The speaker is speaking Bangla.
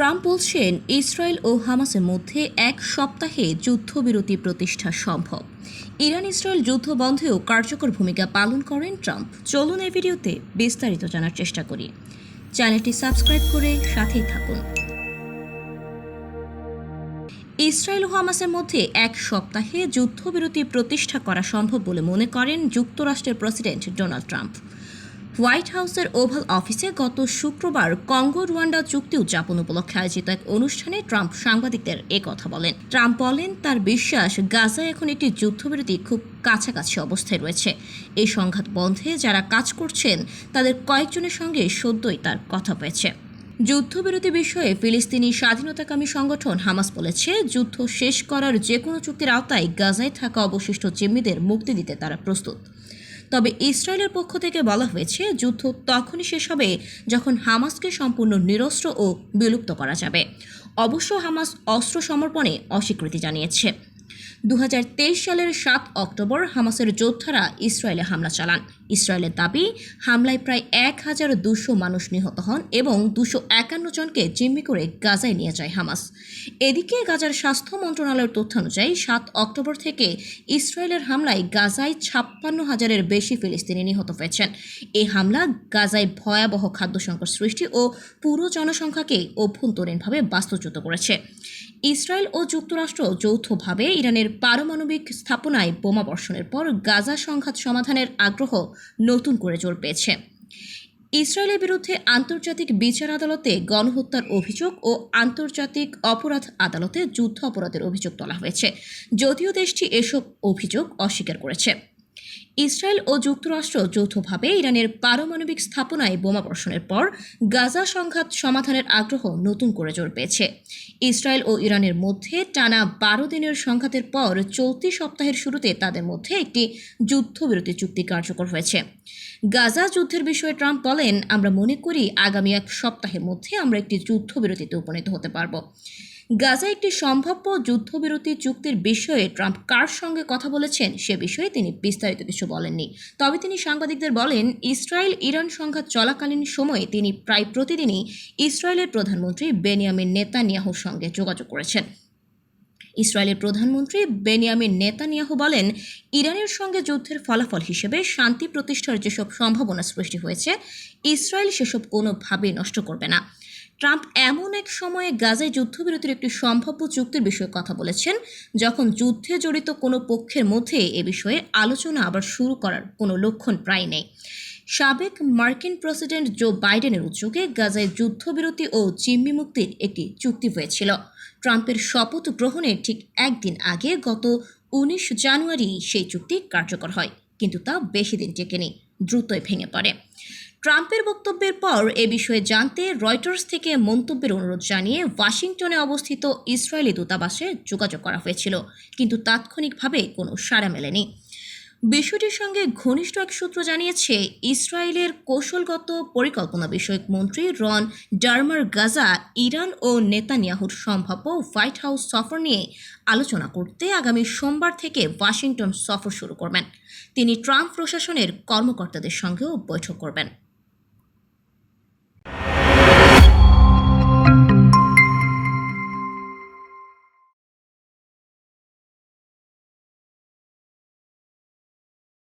ট্রাম্প বলছেন, ইসরায়েল ও হামাসের মধ্যে এক সপ্তাহে যুদ্ধবিরতি প্রতিষ্ঠা সম্ভব। ইরান ইসরায়েল যুদ্ধ বন্ধেও কার্যকর ভূমিকা পালন করেন ট্রাম্প। চলুন এই ভিডিওতে বিস্তারিত জানার চেষ্টা করি। চ্যানেলটি সাবস্ক্রাইব করে সাথেই থাকুন। ইসরায়েল ও হামাসের মধ্যে এক সপ্তাহে যুদ্ধবিরতি প্রতিষ্ঠা করা সম্ভব বলে মনে করেন যুক্তরাষ্ট্রের প্রেসিডেন্ট ডোনাল্ড ট্রাম্প। হোয়াইট হাউসের ওভাল অফিসে গত শুক্রবার কঙ্গো রুয়ান্ডা চুক্তি উদযাপন উপলক্ষে আয়োজিত এক অনুষ্ঠানে ট্রাম্প সাংবাদিকদের কথা বলেন। ট্রাম্প বলেন, তার বিশ্বাস গাজায় এখন একটি যুদ্ধবিরতি খুব কাছাকাছি অবস্থায় রয়েছে। এই সংঘাত বন্ধে যারা কাজ করছেন, তাদের কয়েকজনের সঙ্গে সদ্যই তার কথা হয়েছে। যুদ্ধবিরতি বিষয়ে ফিলিস্তিনি স্বাধীনতাকামী সংগঠন হামাস বলেছে, যুদ্ধ শেষ করার যে কোনো চুক্তির আওতায় গাজায় থাকা অবশিষ্ট জিম্মিদের মুক্তি দিতে তারা প্রস্তুত। তবে ইসরায়েলের পক্ষ থেকে বলা হয়েছে, যুদ্ধ তখনই শেষ হবে যখন হামাসকে সম্পূর্ণ নিরস্ত্র ও বিলুপ্ত করা যাবে। অবশ্য হামাস অস্ত্র সমর্পণে অস্বীকৃতি জানিয়েছে। দু হাজার তেইশ সালের সাত অক্টোবর হামাসের যোদ্ধারা ইসরায়েলে হামলা চালান। ইসরায়েলের দাবি, হামলায় প্রায় এক হাজার দুশো মানুষ নিহত হন এবং দুশো একান্ন জনকে জিম্মি করে গাজায় নিয়ে যায় হামাস। এদিকে গাজার স্বাস্থ্য মন্ত্রণালয়ের তথ্যানুযায়ী, সাত অক্টোবর থেকে ইসরায়েলের হামলায় গাজায় ছাপ্পান্ন হাজারের বেশি ফিলিস্তিনি নিহত হয়েছেন। এই হামলা গাজায় ভয়াবহ খাদ্য সংকট সৃষ্টি ও পুরো জনসংখ্যাকে অভ্যন্তরীণভাবে বাস্তুচ্যুত করেছে। ইসরায়েল ও যুক্তরাষ্ট্র যৌথভাবে ইরানের পারমাণবিক স্থাপনায় বোমা বর্ষণের পর গাজা সংঘাত সমাধানের আগ্রহ নতুন করে জোর পেয়েছে। ইসরায়েলের বিরুদ্ধে আন্তর্জাতিক বিচার আদালতে গণহত্যার অভিযোগ ও আন্তর্জাতিক অপরাধ আদালতে যুদ্ধ অপরাধের অভিযোগ তোলা হয়েছে। যদিও দেশটি এসব অভিযোগ অস্বীকার করেছে। ইসরায়েল ও যুক্তরাষ্ট্র যৌথভাবে ইরানের পারমাণবিক স্থাপনায় বোমা বর্ষণের পর গাজা সংঘাত সমাধানের আগ্রহ নতুন করে জোর পেয়েছে। ইসরায়েল ও ইরানের মধ্যে টানা বারো দিনের সংঘাতের পর চলতি সপ্তাহের শুরুতে তাদের মধ্যে একটি যুদ্ধবিরতি চুক্তি কার্যকর হয়েছে। গাজা যুদ্ধের বিষয়ে ট্রাম্প বলেন, আমরা মনে করি আগামী এক সপ্তাহের মধ্যে আমরা একটি যুদ্ধবিরতিতে উপনীত হতে পারব। গাজা একটি সম্ভাব্য যুদ্ধবিরতি চুক্তির বিষয়ে ট্রাম্প কার সঙ্গে কথা বলেছেন সে বিষয়ে তিনি বিস্তারিত কিছু বলেননি। তবে তিনি সাংবাদিকদের বলেন ইসরায়েল ইরান সংঘাত চলাকালীন সময়ে তিনি প্রায় প্রতিদিনই ইসরায়েলের প্রধানমন্ত্রী বেনিয়ামিন নেতানিয়াহুর সঙ্গে যোগাযোগ করেছেন। ইসরায়েলের প্রধানমন্ত্রী বেনিয়ামিন নেতানিয়াহু বলেন, ইরানের সঙ্গে যুদ্ধের ফলাফল হিসেবে শান্তি প্রতিষ্ঠার যেসব সম্ভাবনা সৃষ্টি হয়েছে, ইসরায়েল সেসব কোনোভাবেই নষ্ট করবে না। ট্রাম্প এমন এক সময়ে গাজায় যুদ্ধবিরতির একটি সম্ভাব্য চুক্তির বিষয়ে কথা বলেছেন, যখন যুদ্ধে জড়িত কোনো পক্ষের মধ্যে এ বিষয়ে আলোচনা আবার শুরু করার কোনো লক্ষণ প্রায় নেই। সাবেক মার্কিন প্রেসিডেন্ট জো বাইডেনের উদ্যোগে গাজায় যুদ্ধবিরতি ও জিম্মি মুক্তির একটি চুক্তি হয়েছিল। ট্রাম্পের শপথ গ্রহণের ঠিক একদিন আগে গত উনিশ জানুয়ারি সেই চুক্তি কার্যকর হয়, কিন্তু তা বেশি দিন টেকেনি, দ্রুতই ভেঙে পড়ে। ট্রাম্পের বক্তব্যের পর এ বিষয়ে জানতে রয়টার্স থেকে মন্তব্যের অনুরোধ জানিয়ে ওয়াশিংটনে অবস্থিত ইসরায়েলি দূতাবাসে যোগাযোগ করা হয়েছিল, কিন্তু তাৎক্ষণিকভাবে কোনো সাড়া মেলেনি। বিষয়টির সঙ্গে ঘনিষ্ঠ এক সূত্র জানিয়েছে, ইসরায়েলের কৌশলগত পরিকল্পনা বিষয়ক মন্ত্রী রন ডার্মার গাজা, ইরান ও নেতানিয়াহুর সম্ভাব্য হোয়াইট হাউস সফর নিয়ে আলোচনা করতে আগামী সোমবার থেকে ওয়াশিংটন সফর শুরু করবেন। তিনি ট্রাম্প প্রশাসনের কর্মকর্তাদের সঙ্গেও বৈঠক করবেন।